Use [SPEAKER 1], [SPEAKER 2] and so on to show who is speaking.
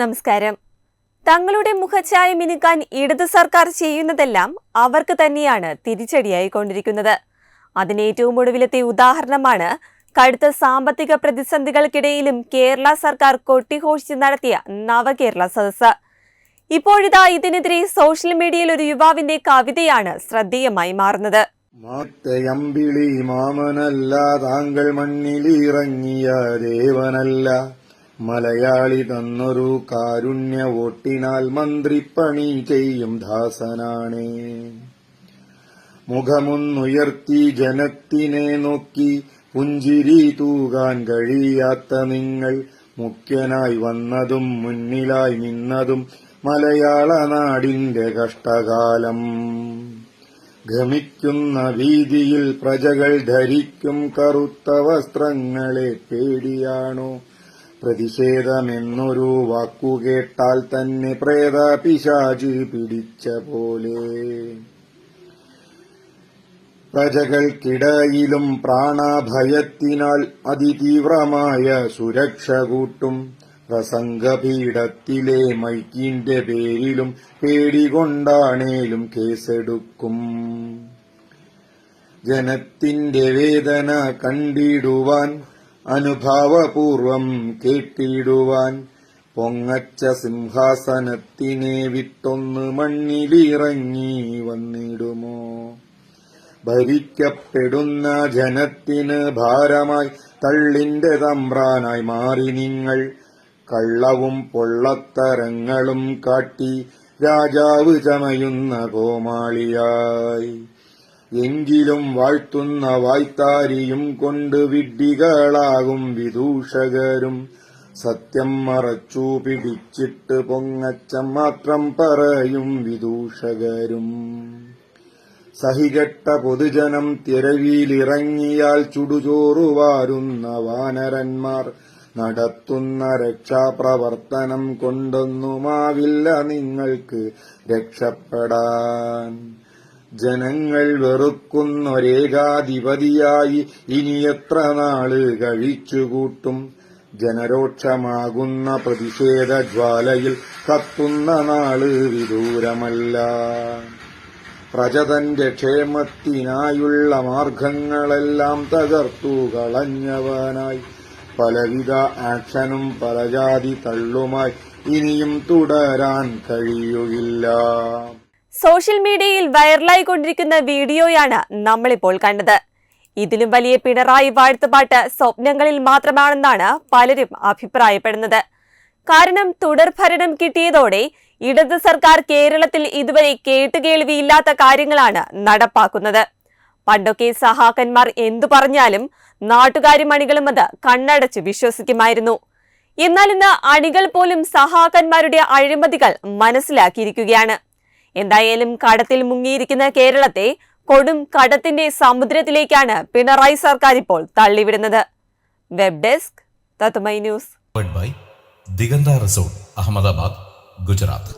[SPEAKER 1] നമസ്കാരം. തങ്ങളുടെ മുഖഛായ മിനുക്കാൻ ഇടത് സർക്കാർ ചെയ്യുന്നതെല്ലാം അവർക്ക് തന്നെയാണ് തിരിച്ചടിയായി കൊണ്ടിരിക്കുന്നത്. അതിന് ഏറ്റവും ഒടുവിലത്തെ ഉദാഹരണമാണ് കടുത്ത സാമ്പത്തിക പ്രതിസന്ധികൾക്കിടയിലും കേരള സർക്കാർ കൊട്ടിഘോഷിച്ച് നടത്തിയ നവകേരള സദസ്സ്. ഇപ്പോഴിതാ ഇതിനെതിരെ സോഷ്യൽ മീഡിയയിൽ ഒരു യുവാവിന്റെ കവിതയാണ് ശ്രദ്ധേയമായി മാറുന്നത്.
[SPEAKER 2] മാമനല്ല താങ്കൾ മണ്ണിലിറങ്ങിയ ദേവനല്ല. മലയാളി തന്നൊരു കാരുണ്യ വോട്ടിനാൽ മന്ത്രിപ്പണി ചെയ്യും ദാസനാണ്. മുഖമൊന്നുയർത്തി ജനത്തിനെ നോക്കി പുഞ്ചിരി തൂകാൻ കഴിയാത്ത നിങ്ങൾ മുഖ്യനായി വന്നതും മുന്നിലായി നിന്നതും മലയാള നാടിന്റെ കഷ്ടകാലം. ഗമിക്കുന്ന വീതിയിൽ പ്രജകൾ ധരിക്കും കറുത്ത വസ്ത്രങ്ങളെ പേടിയാണോ? പ്രതിഷേധമെന്നൊരു വാക്കുകേട്ടാൽ തന്നെ പ്രേത പിശാചി പിടിച്ച പോലെ. പ്രജകൾക്കിടയിലും പ്രാണഭയത്തിനാൽ അതിതീവ്രമായ സുരക്ഷ കൂട്ടും. പ്രസംഗപീഠത്തിലെ മൈക്കിന്റെ പേരിലും പേടികൊണ്ടാണേലും കേസെടുക്കും. ജനത്തിന്റെ വേദന കണ്ടിടുവാൻ അനുഭാവപൂർവം കേട്ടിടുവാൻ പൊങ്ങച്ച സിംഹാസനത്തിനെ വിട്ടൊന്ന് മണ്ണിലിറങ്ങി വന്നിടുമോ? ഭരിക്കപ്പെടുന്ന ജനത്തിന് ഭാരമായി തള്ളിന്റെ തമ്പ്രാനായി മാറി നിങ്ങൾ. കള്ളവും പൊള്ളത്തരങ്ങളും കാട്ടി രാജാവ് ചമയുന്ന കോമാളിയായി. എങ്കിലും വാഴ്ത്തുന്ന വായ്ത്താരിയും കൊണ്ട് വിഡ്ഢികളാകും വിദൂഷകരും. സത്യം മറച്ചു പിടിച്ചിട്ട് പൊങ്ങച്ചം മാത്രം പറയും വിദൂഷകരും. സഹികെട്ട പൊതുജനം തിരവിയിലിറങ്ങിയാൽ ചുടുചോറുവാരുന്ന വാനരന്മാർ നടത്തുന്ന രക്ഷാപ്രവർത്തനം കൊണ്ടൊന്നുമാവില്ല നിങ്ങൾക്ക് രക്ഷപ്പെടാൻ. ജനങ്ങൾ വെറുക്കുന്നൊരേകാധിപതിയായി ഇനി എത്ര നാൾ കഴിച്ചുകൂട്ടും? ജനരോക്ഷമാകുന്ന പ്രതിഷേധ ജ്വാലയിൽ കത്തുന്ന നാൾ വിദൂരമല്ല. പ്രജതന്റെ ക്ഷേമത്തിനായുള്ള മാർഗങ്ങളെല്ലാം തകർത്തു കളഞ്ഞവനായി പലവിധ ആക്ഷനും പലജാതി തള്ളുമായി ഇനിയും തുടരാൻ കഴിയുകയില്ല.
[SPEAKER 1] സോഷ്യൽ മീഡിയയിൽ വൈറലായി കൊണ്ടിരിക്കുന്ന വീഡിയോയാണ് നമ്മളിപ്പോൾ കണ്ടത്. ഇതിലും വലിയ പിണറായി വാഴ്ത്തുപാട്ട് സ്വപ്നങ്ങളിൽ മാത്രമാണെന്നാണ് പലരും അഭിപ്രായപ്പെടുന്നത്. കാരണം തുടർഭരണം കിട്ടിയതോടെ ഇടത് സർക്കാർ കേരളത്തിൽ ഇതുവരെ കേട്ടുകേൾവിയില്ലാത്ത കാര്യങ്ങളാണ് നടപ്പാക്കുന്നത്. പണ്ടൊക്കെ സഹാക്കന്മാർ എന്തു പറഞ്ഞാലും നാട്ടുകാരും അണികളും അത് കണ്ണടച്ച് വിശ്വസിക്കുമായിരുന്നു. എന്നാൽ ഇന്ന് അണികൾ പോലും സഹാക്കന്മാരുടെ അഴിമതികൾ മനസ്സിലാക്കിയിരിക്കുകയാണ്. എന്തായാലും കടത്തിൽ മുങ്ങിയിരിക്കുന്ന കേരളത്തെ കൊടും കടത്തിന്റെ സമുദ്രത്തിലേക്കാണ് പിണറായി സർക്കാർ ഇപ്പോൾ തള്ളിവിടുന്നത് വെബ് ഡെസ്ക് തത്മൈ ന്യൂസ്
[SPEAKER 3] ദിഗന്ത റിസോർട്ട് അഹമ്മദാബാദ് ഗുജറാത്ത്.